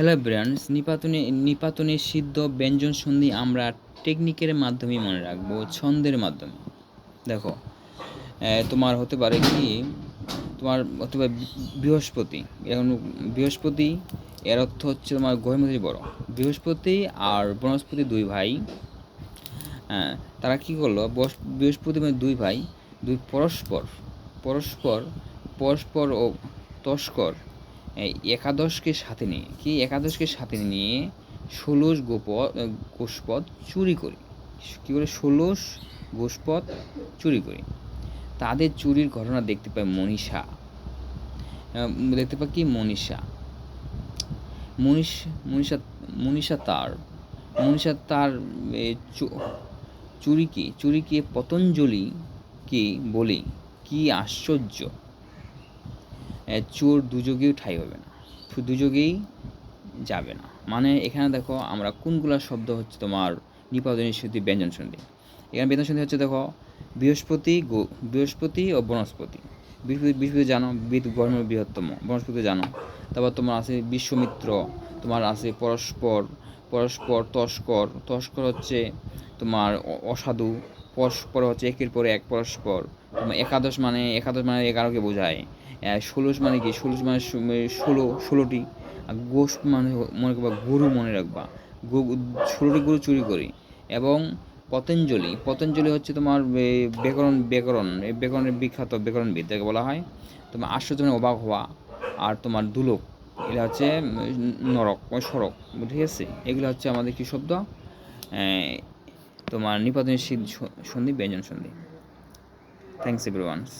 Hello brands নিপাতনে নিপাতনের সিদ্ধ ব্যঞ্জন সন্ধি আমরা টেকনিকের মাধ্যমে মনে রাখব, ছন্দের মাধ্যমে। দেখো তোমার হতে পারে কি, তোমার হতে পারে বৃহস্পতি। এখন বৃহস্পতি, এর অর্থ হচ্ছে তোমার গহিমতি বড়। বৃহস্পতি আর বৃহস্পতি দুই ভাই। হ্যাঁ তারা কী করল বৃহস্পতি মানে দুই ভাই, দুই পরস্পর। পরস্পর পরস্পর ও তস্কর। একাদশকে সাথে নিয়ে, কি একাদশকে সাথে নিয়ে ষোলশ গোপ গোষ্পদ চুরি করি। কী করে ষোলশ গোষ্পদ চুরি করি। তাদের চুরির ঘটনা দেখতে পাই মনীষা। দেখতে পাই কি? মনীষা। মনীষ, মনীষা মনীষা তার মনীষা তার চুরিকে চুরিকে পতঞ্জলিকে বলে, কি আশ্চর্য। চোর দুযোগেও ঠাই হবে না। দুযোগেই যাবে না। মানে এখানে দেখো, আমরা কোনগুলা শব্দ হচ্ছে তোমার নিপাতনী সন্ধি ব্যঞ্জন সন্ধি। এখানে ব্যঞ্জন সন্ধি হচ্ছে দেখো, বৃহস্পতি বৃহস্পতি ও বনস্পতি। বৃহস্পতি বৃহস্পতি জানো বিদ গর্মের বৃহত্তম। বনস্পতি জানো। তারপর তোমার আছে বিশ্বমিত্র, তোমার আছে পরস্পর পরস্পর তস্কর। তস্কর হচ্ছে তোমার অসাধু। পরস্পর হচ্ছে একের পরে এক, পরস্পর। একাদশ মানে একাদশ মানে এগারোকে বোঝায়। ষোলশ মানে কি? ষোলশ মানে ষোলো, ষোলোটি। গোষ্ঠ মানে মনে করবা গরু মনে রাখবা। ষোলোটি গরু চুরি করি। এবং পতঞ্জলি পতঞ্জলি হচ্ছে তোমার ব্যাকরণ ব্যাকরণ এই ব্যাকরণের বিখ্যাত ব্যাকরণবিদ, যাকে বলা হয়। তোমার আশ্চর্য মানে অবাক হওয়া আর তোমার দুলোক। এটা হচ্ছে নরক সড়ক ঠিক আছে? এগুলো হচ্ছে আমাদের কি শব্দ? তোমার শীত সন্ধি ব্যঞ্জন সন্ধি থ্যাংকস এভরিওয়ানস